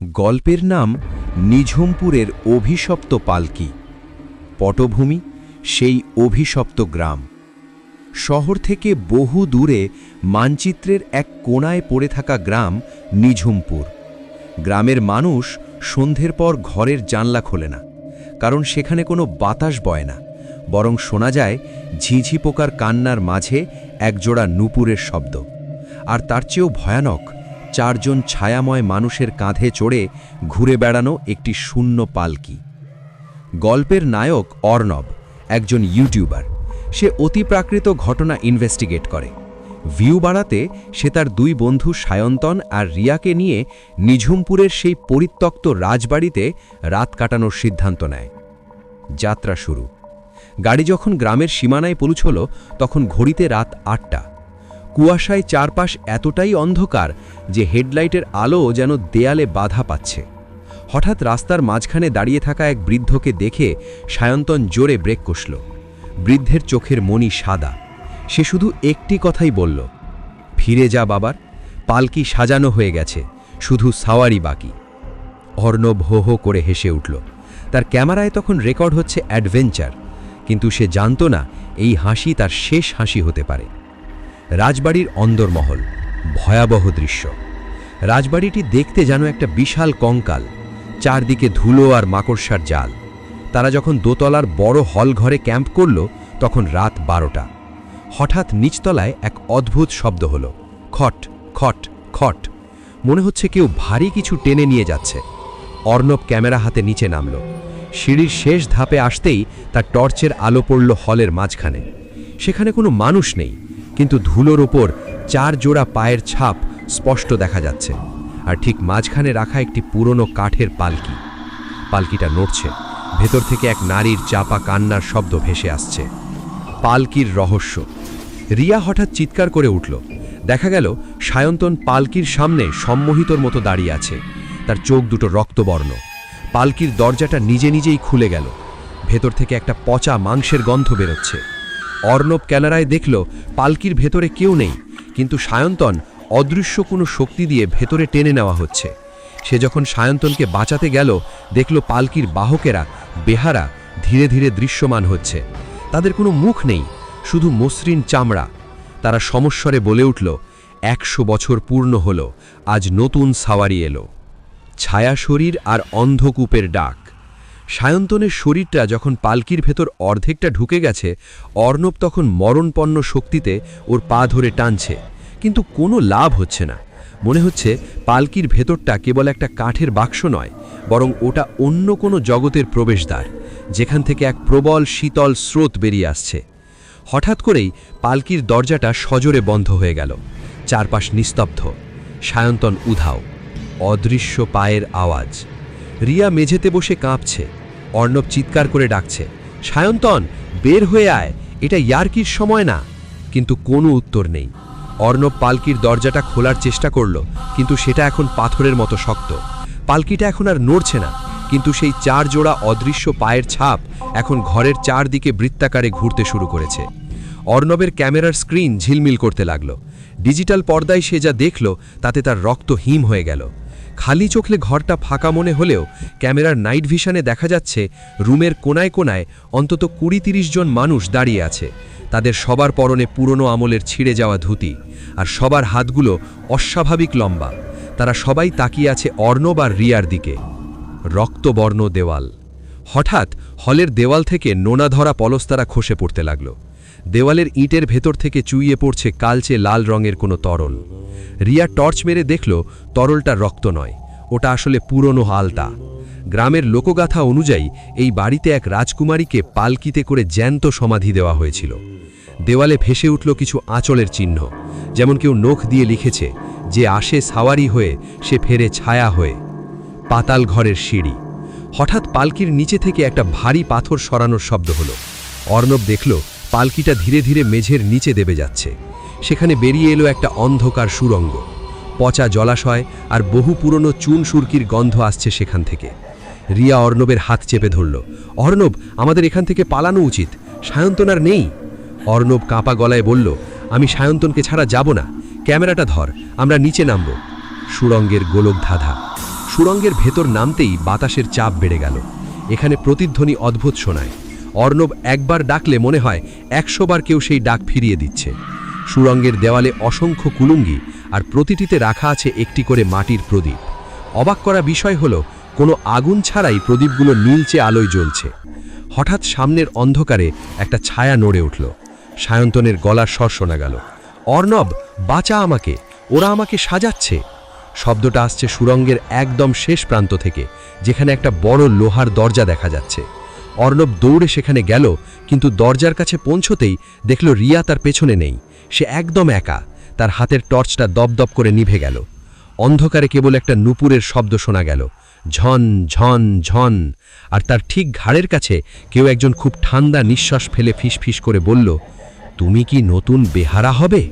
গল্পের নাম নিঝুমপুরের অভিশপ্ত পালকি। পটভূমি সেই অভিশপ্ত গ্রাম। শহর থেকে বহু দূরে মানচিত্রের এক কোণায় পড়ে থাকা গ্রাম নিঝুমপুর। গ্রামের মানুষ সন্ধ্যের পর ঘরের জানলা খোলে না, কারণ সেখানে কোনো বাতাস বয় না, বরং শোনা যায় ঝিঝি পোকার কান্নার মাঝে একজোড়া নুপুরের শব্দ, আর তার চেয়েও ভয়ানক চারজন ছায়াময় মানুষের কাঁধে চড়ে ঘুরে বেড়ানো একটি শূন্য পালকি। গল্পের নায়ক অর্ণব, একজন ইউটিউবার। সে অতিপ্রাকৃত ঘটনা ইনভেস্টিগেট করে। ভিউ বাড়াতে সে তার দুই বন্ধু সায়ন্তন আর রিয়াকে নিয়ে নিঝুমপুরের সেই পরিত্যক্ত রাজবাড়িতে রাত কাটানোর সিদ্ধান্ত নেয়। যাত্রা শুরু। গাড়ি যখন গ্রামের সীমানায় পৌঁছল, তখন ঘড়িতে রাত আটটা। কুয়াশায় চারপাশ এতটাই অন্ধকার যে হেডলাইটের আলো যেন দেয়ালে বাধা পাচ্ছে। হঠাৎ রাস্তার মাঝখানে দাঁড়িয়ে থাকা এক বৃদ্ধকে দেখে সায়ন্তন জোরে ব্রেক কষল। বৃদ্ধের চোখের মণি সাদা। সে শুধু একটি কথাই বলল, ফিরে যা বাবার, পালকি সাজানো হয়ে গেছে, শুধু সাওয়ারি বাকি। অর্ণব হো হো করে হেসে উঠল। তার ক্যামেরায় তখন রেকর্ড হচ্ছে অ্যাডভেঞ্চার, কিন্তু সে জানত না এই হাসি তার শেষ হাসি হতে পারে। রাজবাড়ির অন্দরমহল, ভয়াবহ দৃশ্য। রাজবাড়িটি দেখতে যেন একটা বিশাল কঙ্কাল, চারদিকে ধুলো আর মাকড়সার জাল। তারা যখন দোতলার বড় হল ঘরে ক্যাম্প করল, তখন রাত বারোটা। হঠাৎ নিচতলায় এক অদ্ভুত শব্দ হল। খট খট খট। মনে হচ্ছে কেউ ভারী কিছু টেনে নিয়ে যাচ্ছে। অর্ণব ক্যামেরা হাতে নিচে নামল। সিঁড়ির শেষ ধাপে আসতেই তার টর্চের আলো পড়ল হলের মাঝখানে। সেখানে কোনো মানুষ নেই। কিন্তু ধুলোর ওপর চার জোড়া পায়ের ছাপ স্পষ্ট দেখা যাচ্ছে। আর ঠিক মাঝখানে রাখা একটি পুরনো কাঠের পালকি। পালকিটা নড়ছে। ভেতর থেকে এক নারীর চাপা কান্নার শব্দ ভেসে আসছে। পালকির রহস্য। রিয়া হঠাৎ চিৎকার করে উঠল। দেখা গেল, সায়ন্তন পালকির সামনে সম্মোহিতর মতো দাঁড়িয়ে আছে। তার চোখ দুটো রক্তবর্ণ। পালকির দরজাটা নিজে নিজেই খুলে গেল। ভেতর থেকে একটা পচা মাংসের গন্ধ বেরোচ্ছে। অর্ণব ক্যামেরায় দেখল, পালকির ভেতরে কেউ নেই। কিন্তু সায়ন্তন অদৃশ্য কোনো শক্তি দিয়ে ভেতরে টেনে নেওয়া হচ্ছে। সে যখন সায়ন্তনকে বাঁচাতে গেল, দেখল পালকির বাহকেরা বেহারা, ধীরে ধীরে দৃশ্যমান হচ্ছে। তাদের কোনো মুখ নেই, শুধু মসৃণ চামড়া। তারা সমস্বরে বলে উঠল, একশো বছর পূর্ণ হল, আজ নতুন সাওয়ারি এলো। ছায়া শরীর আর অন্ধকূপের ডাক। সায়ন্তনের শরীরটা যখন পালকির ভেতর অর্ধেকটা ঢুকে গেছে, অর্ণব তখন মরণপন্ন শক্তিতে ওর পা ধরে টানছে। কিন্তু কোনো লাভ হচ্ছে না। মনে হচ্ছে পালকির ভেতরটা কেবল একটা কাঠের বাক্স নয়, বরং ওটা অন্য কোনো জগতের প্রবেশদ্বার, যেখান থেকে এক প্রবল শীতল স্রোত বেরিয়ে আসছে। হঠাৎ করেই পালকির দরজাটা সজোরে বন্ধ হয়ে গেল, চারপাশ নিস্তব্ধ। সায়ন্তন উধাও, অদৃশ্য পায়ের আওয়াজ। রিয়া মেঝেতে বসে কাঁপছে। অর্ণব চিৎকার করে ডাকছে, সায়ন্তন, বের হয়ে আয়, এটা ইয়ার্কির সময় না। কিন্তু কোনো উত্তর নেই। অর্ণব পালকির দরজাটা খোলার চেষ্টা করল, কিন্তু সেটা এখন পাথরের মতো শক্ত। পালকিটা এখন আর নড়ছে না, কিন্তু সেই চার জোড়া অদৃশ্য পায়ের ছাপ এখন ঘরের চারদিকে বৃত্তাকারে ঘুরতে শুরু করেছে। অর্ণবের ক্যামেরার স্ক্রিন ঝিলমিল করতে লাগল। ডিজিটাল পর্দায় সে যা দেখল, তাতে তার রক্ত হিম হয়ে গেল। খালি চোখলে ঘরটা ফাঁকা মনে হলেও ক্যামেরার নাইট ভিশনে দেখা যাচ্ছে রুমের কোনায় কোনায় অন্তত কুড়ি তিরিশ জন মানুষ দাঁড়িয়ে আছে। তাদের সবার পরনে পুরনো আমলের ছিঁড়ে যাওয়া ধুতি আর সবার হাতগুলো অস্বাভাবিক লম্বা। তারা সবাই তাকিয়ে আছে অর্ণব আর রিয়ার দিকে। রক্তবর্ণ দেওয়াল। হঠাৎ হলের দেওয়াল থেকে নোনা ধরা পলস্তারা খসে পড়তে লাগল। দেওয়ালের ইটের ভেতর থেকে চুইয়ে পড়ছে কালচে লাল রঙের কোনো তরল। রিয়া টর্চ মেরে দেখল, তরলটা রক্ত নয়, ওটা আসলে পুরনো আলতা। গ্রামের লোকগাথা অনুযায়ী, এই বাড়িতে এক রাজকুমারীকে পালকিতে করে জ্যান্ত সমাধি দেওয়া হয়েছিল। দেওয়ালে ভেসে উঠল কিছু আঁচলের চিহ্ন, যেমন কেউ নখ দিয়ে লিখেছে, যে আসে সাওয়ারি হয়ে, সে ফেরে ছায়া হয়ে। পাতাল ঘরের সিঁড়ি। হঠাৎ পালকির নিচে থেকে একটা ভারী পাথর সরানোর শব্দ হলো। অর্ণব দেখল পালকিটা ধীরে ধীরে মেঝের নিচে দেবে যাচ্ছে। সেখানে বেরিয়ে এলো একটা অন্ধকার সুরঙ্গ। পচা জলাশয় আর বহু পুরনো চুন সুরকির গন্ধ আসছে সেখান থেকে। রিয়া অর্ণবের হাত চেপে ধরল, অর্ণব, আমাদের এখান থেকে পালানো উচিত। সায়ন্তন আর নেই? অর্ণব কাঁপা গলায় বলল, আমি সায়ন্তনকে ছাড়া যাব না। ক্যামেরাটা ধর, আমরা নিচে নামব। সুরঙ্গের গোলক ধাঁধা। সুরঙ্গের ভেতর নামতেই বাতাসের চাপ বেড়ে গেল। এখানে প্রতিধ্বনি অদ্ভুত শোনায়। অর্ণব একবার ডাকলে মনে হয় একশোবার কেউ সেই ডাক ফিরিয়ে দিচ্ছে। সুরঙ্গের দেওয়ালে অসংখ্য কুলুঙ্গি আর প্রতিটিতে রাখা আছে একটি করে মাটির প্রদীপ। অবাক করা বিষয় হল, কোনো আগুন ছাড়াই প্রদীপগুলো নীলচে আলোয় জ্বলছে। হঠাৎ সামনের অন্ধকারে একটা ছায়া নড়ে উঠল। সায়ন্তনের গলার স্বর শোনা গেল, অর্ণব, বাঁচা আমাকে, ওরা আমাকে সাজাচ্ছে। শব্দটা আসছে সুরঙ্গের একদম শেষ প্রান্ত থেকে, যেখানে একটা বড় লোহার দরজা দেখা যাচ্ছে। অর্ণব দৌড়ে সেখানে গেল, কিন্তু দরজার কাছে পৌঁছতেই দেখল রিয়া তার পেছনে নেই। সে একদম একা। তার হাতের টর্চটা দপদপ করে নিভে গেল। অন্ধকারে কেবল একটা নুপুরের শব্দ শোনা গেল। ঝন ঝন ঝন। আর তার ঠিক ঘাড়ের কাছে কেউ একজন খুব ঠান্ডা নিঃশ্বাস ফেলে ফিসফিস করে বলল, তুমি কি নতুন বেহারা হবে?